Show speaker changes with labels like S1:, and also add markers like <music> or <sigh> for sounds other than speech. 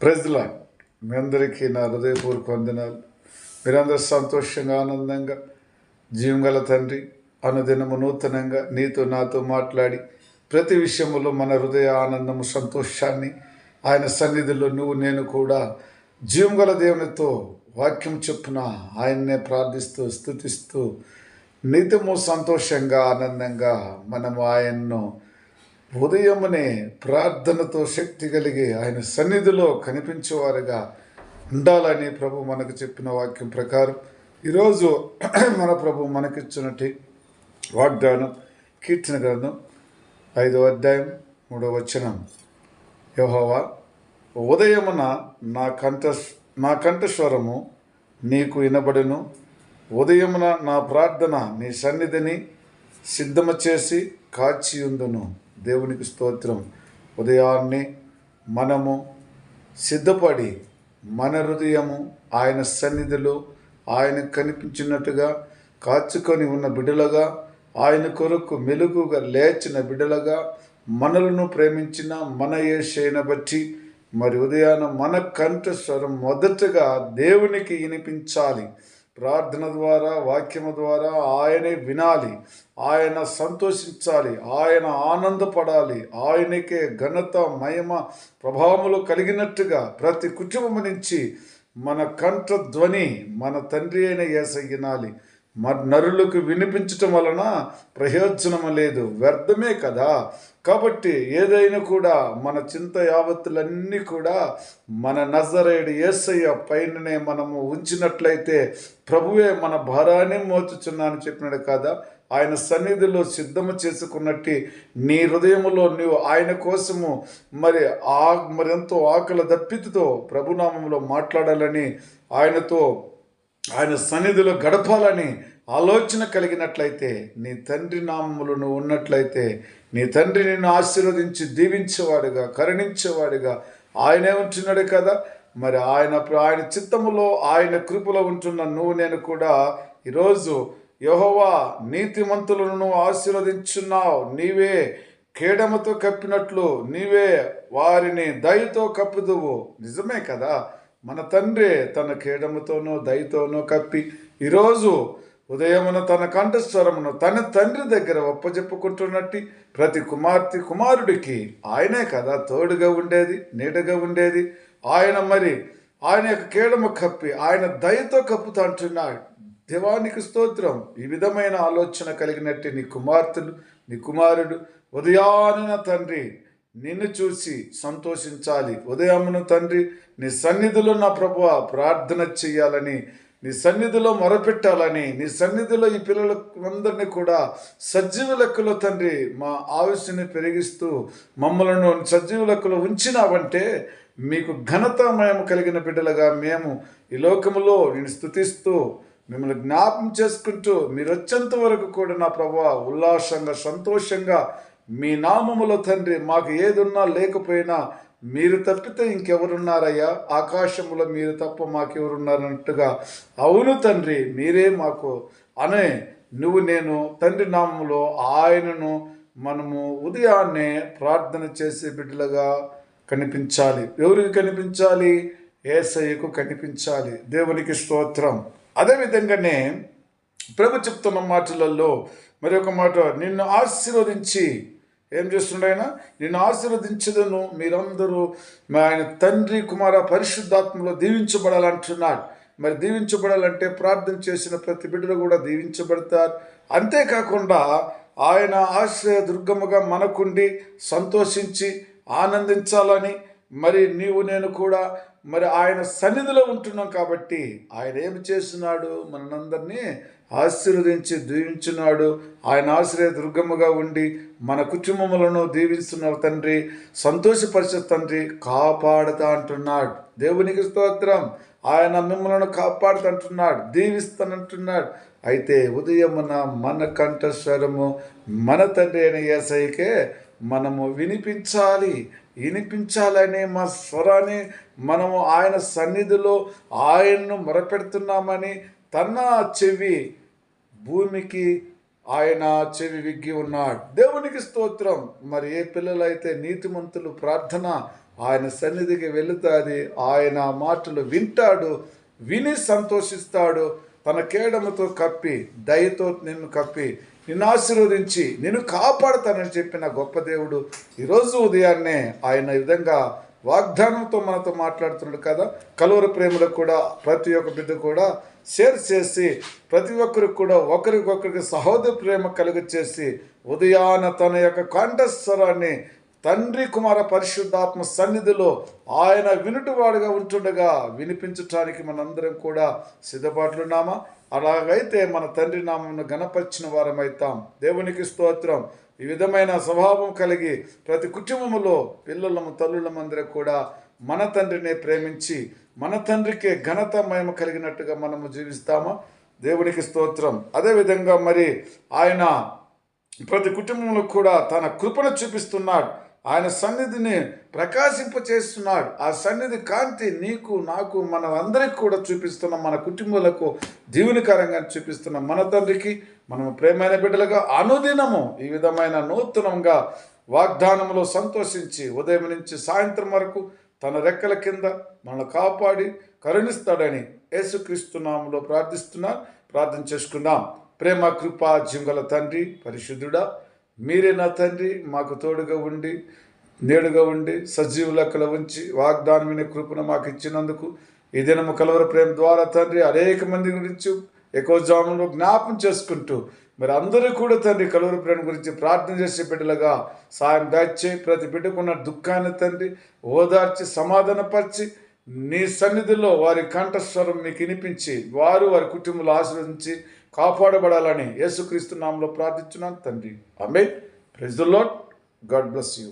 S1: ప్రజల మీ అందరికీ నా హృదయపూర్వక వందనాలు. మీరందరూ సంతోషంగా ఆనందంగా జీవంగల తండ్రి అనుదినము నూతనంగా నీతో నాతో మాట్లాడి ప్రతి విషయంలో మన హృదయ ఆనందము సంతోషాన్ని ఆయన సన్నిధిలో నువ్వు నేను కూడా జీవంగల దేవునితో వాక్యం చెప్పున ఆయన్నే ప్రార్థిస్తూ స్థుతిస్తూ నిత్యము సంతోషంగా ఆనందంగా మనము ఆయన్ను ఉదయమునే ప్రార్థనతో శక్తి కలిగి ఆయన సన్నిధిలో కనిపించేవారుగా ఉండాలని ప్రభు మనకు చెప్పిన వాక్యం ప్రకారం. ఈరోజు <clears throat> మన ప్రభు మనకిచ్చినట్టు వాగ్దానం కీర్తన గ్రంథం ఐదవ అధ్యాయం మూడవ వచనం. యెహోవా ఉదయమున నా కంఠ నా కంఠస్వరము నీకు వినబడును. ఉదయమున నా ప్రార్థన నీ సన్నిధిని సిద్ధము చేసి కాచియుందును. దేవునికి స్తోత్రం. ఉదయాన్నే మనము సిద్ధపడి మన హృదయము ఆయన సన్నిధిలో ఆయన కనిపించినట్టుగా కాచుకొని ఉన్న బిడ్డలుగా ఆయన కొరకు మెలుగుగా లేచిన బిడ్డలుగా మనలను ప్రేమించిన మన ఏషైన బట్టి మరి ఉదయాన మన కంఠస్వరం మొదటగా దేవునికి వినిపించాలి. ప్రార్థన ద్వారా వాక్యము ద్వారా ఆయనే వినాలి. ఆయన సంతోషించాలి. ఆయన ఆనందపడాలి. ఆయనకే ఘనత మహిమ ప్రభావములు కలిగినట్టుగా ప్రతి కుటుంబం నుంచి మన కంఠ ధ్వని మన తండ్రి అయిన ఏస వినాలి. నరులకు వినిపించటం వలన ప్రయోజనము లేదు. వ్యర్థమే కదా. కాబట్టి ఏదైనా కూడా మన చింత యావత్తులన్నీ కూడా మన నజరేడు ఏసయ్య పైననే మనము ఉంచినట్లయితే ప్రభువే మన భారాన్ని మోచుచున్నా అని చెప్పినాడు కదా. ఆయన సన్నిధిలో సిద్ధము చేసుకున్నట్టు నీ హృదయంలో నీవు ఆయన కోసము మరి ఆ మరి ఎంతో ఆకలి దప్పితితో ప్రభునామంలో మాట్లాడాలని ఆయనతో ఆయన సన్నిధిలో గడపాలని ఆలోచన కలిగినట్లయితే నీ తండ్రి నామములు నువ్వు ఉన్నట్లయితే నీ తండ్రి నిన్ను ఆశీర్వదించి దీవించేవాడుగా కరుణించేవాడుగా ఆయనే ఉంటున్నాడు కదా. మరి ఆయన ఆయన చిత్తములో ఆయన కృపలో ఉంటున్న నువ్వు నేను కూడా ఈరోజు యహోవా నీతిమంతులను నువ్వు ఆశీర్వదించున్నావు. నీవే కేడమతో కప్పినట్లు నీవే వారిని దయతో కప్పుదువు. నిజమే కదా? మన తండ్రి తన కేడముతోనో దయతోనో కప్పి ఈరోజు ఉదయమున తన కంఠస్వరమును తన తండ్రి దగ్గర ఒప్పజెప్పుకుంటున్నట్టు ప్రతి కుమార్తె కుమారుడికి ఆయనే కదా తోడుగా ఉండేది నీడగా ఉండేది. ఆయన మరి ఆయన యొక్క కేడము కప్పి ఆయన దయతో కప్పుతా అంటున్నాడు దేవానికి స్తోత్రం. ఈ విధమైన ఆలోచన కలిగినట్టు నీ కుమార్తెలు నీ కుమారుడు ఉదయాన తండ్రి నిన్ను చూసి సంతోషించాలి. ఉదయమును తండ్రి నీ సన్నిధిలో నా ప్రభువ ప్రార్థన చెయ్యాలని నీ సన్నిధిలో మొరపెట్టాలని నీ సన్నిధిలో ఈ పిల్లలందరినీ కూడా సజీవ లెక్కలో తండ్రి మా ఆయుష్ని పెరిగిస్తూ మమ్మలను సజీవ లెక్కలో ఉంచినావంటే మీకు ఘనతమయం కలిగిన బిడ్డలుగా మేము ఈ లోకములో నేను స్థుతిస్తూ మిమ్మల్ని జ్ఞాపం చేసుకుంటూ మీరు వచ్చేంత వరకు కూడా నా ప్రభా ఉల్లాసంగా సంతోషంగా మీ నామములో తండ్రి మాకు ఏదున్నా లేకపోయినా మీరు తప్పితే ఇంకెవరున్నారయ్యా? ఆకాశంలో మీరు తప్ప మాకెవరున్నారన్నట్టుగా అవును తండ్రి మీరే మాకు. అనే నువ్వు నేను తండ్రి నామములో ఆయనను మనము ఉదయాన్నే ప్రార్థన చేసే బిడ్డలుగా కనిపించాలి. ఎవరికి కనిపించాలి? ఏసయ్యకు కనిపించాలి. దేవునికి స్తోత్రం. అదేవిధంగానే ప్రభు చెప్తున్న మాటలలో మరి ఒక మాట నిన్ను ఆశీర్వదించి ఏం చేస్తుండైనా నేను ఆశీర్వదించదను మీరందరూ మా ఆయన తండ్రి కుమార పరిశుద్ధాత్మలో దీవించబడాలంటున్నాడు. మరి దీవించబడాలంటే ప్రార్థన చేసిన ప్రతి బిడ్డలు కూడా దీవించబడతారు. అంతేకాకుండా ఆయన ఆశ్రయ దుర్గముగా మనకుండి సంతోషించి ఆనందించాలని మరి నీవు నేను కూడా మరి ఆయన సన్నిధిలో ఉంటున్నాం కాబట్టి ఆయన ఏమి చేస్తున్నాడు? మనందరినీ ఆశీర్వదించి దీవించున్నాడు. ఆయన ఆశ్రయ దుర్గమ్మగా ఉండి మన కుటుంబములను దీవిస్తున్నారు తండ్రి. సంతోషపరిచే తండ్రి కాపాడుతా అంటున్నాడు. దేవునికి స్తోత్రం. ఆయన మిమ్మల్ని కాపాడుతుంటున్నాడు. దీవిస్తానంటున్నాడు. అయితే ఉదయమున మన కంఠస్వరము మన తండ్రి అయిన ఏసైకే మనము వినిపించాలి. వినిపించాలనే మా స్వరాన్ని మనము ఆయన సన్నిధిలో ఆయన్ను మొరపెడుతున్నామని తన చెవి భూమికి ఆయన చెవి విగ్గి ఉన్నాడు. దేవునికి స్తోత్రం. మరి ఏ పిల్లలైతే నీతిమంతులు ప్రార్థన ఆయన సన్నిధికి వెళుతుంది ఆయన మాటలు వింటాడు విని సంతోషిస్తాడు తన కేడముతో కప్పి దయతో నిన్ను కప్పి నిన్ను ఆశీర్వదించి నిన్ను కాపాడతానని చెప్పిన గొప్ప దేవుడు ఈరోజు ఉదయాన్నే ఆయన ఈ విధంగా వాగ్దానంతో మనతో మాట్లాడుతున్నాడు కదా. కలువర ప్రేమలో కూడా ప్రతి ఒక్క బిడ్డ కూడా షేర్ చేసి ప్రతి ఒక్కరికి కూడా ఒకరికొకరికి సహోదర ప్రేమ కలుగ చేసి ఉదయాన తన యొక్క కంఠస్వరాన్ని తండ్రి కుమార పరిశుద్ధాత్మ సన్నిధిలో ఆయన వినుటివాడుగా ఉంటుండగా వినిపించటానికి మనందరం కూడా సిద్ధపాట్లున్నామా? అలాగైతే మన తండ్రి నామమును గణపరిచిన వారమైతాం. దేవునికి స్తోత్రం. ఈ విధమైన స్వభావం కలిగి ప్రతి కుటుంబములో పిల్లలము తల్లులము అందరం కూడా మన తండ్రిని ప్రేమించి మన తండ్రికే ఘనత మహిమ కలిగినట్టుగా మనము జీవిస్తామా? దేవునికి స్తోత్రం. అదేవిధంగా మరి ఆయన ప్రతి కుటుంబంలో కూడా తన కృపను చూపిస్తున్నాడు. ఆయన సన్నిధిని ప్రకాశింపచేస్తున్నాడు. ఆ సన్నిధి కాంతి నీకు నాకు మన అందరికి కూడా చూపిస్తున్నాం మన కుటుంబాలకు దీవునికరంగా చూపిస్తున్నాం మన తండ్రికి మనము ప్రేమైన బిడ్డలుగా అనుదినము ఈ విధమైన నూతనంగా వాగ్దానంలో సంతోషించి ఉదయం నుంచి సాయంత్రం వరకు తన రెక్కల కింద మనల్ని కాపాడి కరుణిస్తాడని యేసుక్రీస్తునామంలో ప్రార్థిస్తున్నా ప్రార్థన చేసుకుందాం. ప్రేమ కృప జింగల తండ్రి పరిశుద్ధుడా మీరే నా తండ్రి మాకు తోడుగా ఉండి నేడుగా ఉండి సజీవ లెక్కల ఉంచి వాగ్దానమైన కృపను మాకు ఇచ్చినందుకు ఈ దినము కలవర ప్రేమ ద్వారా తండ్రి అనేక మంది గురించి ఎక్కువ జామును జ్ఞాపం చేసుకుంటూ మరి అందరూ కూడా తండ్రి కలువరి ప్రేమ గురించి ప్రార్థన చేసే బిడ్డలుగా సాయం దాచి ప్రతి బిడ్డకున్న దుఃఖాన్ని తండ్రి ఓదార్చి సమాధానపరిచి నీ సన్నిధిలో వారి కంఠస్వరం మీకు వినిపించి వారు వారి కుటుంబంలో ఆశీర్వదించి కాపాడబడాలని యేసుక్రీస్తు నామంలో ప్రార్థించున్నాను తండ్రి. Amen praise Lord God bless you.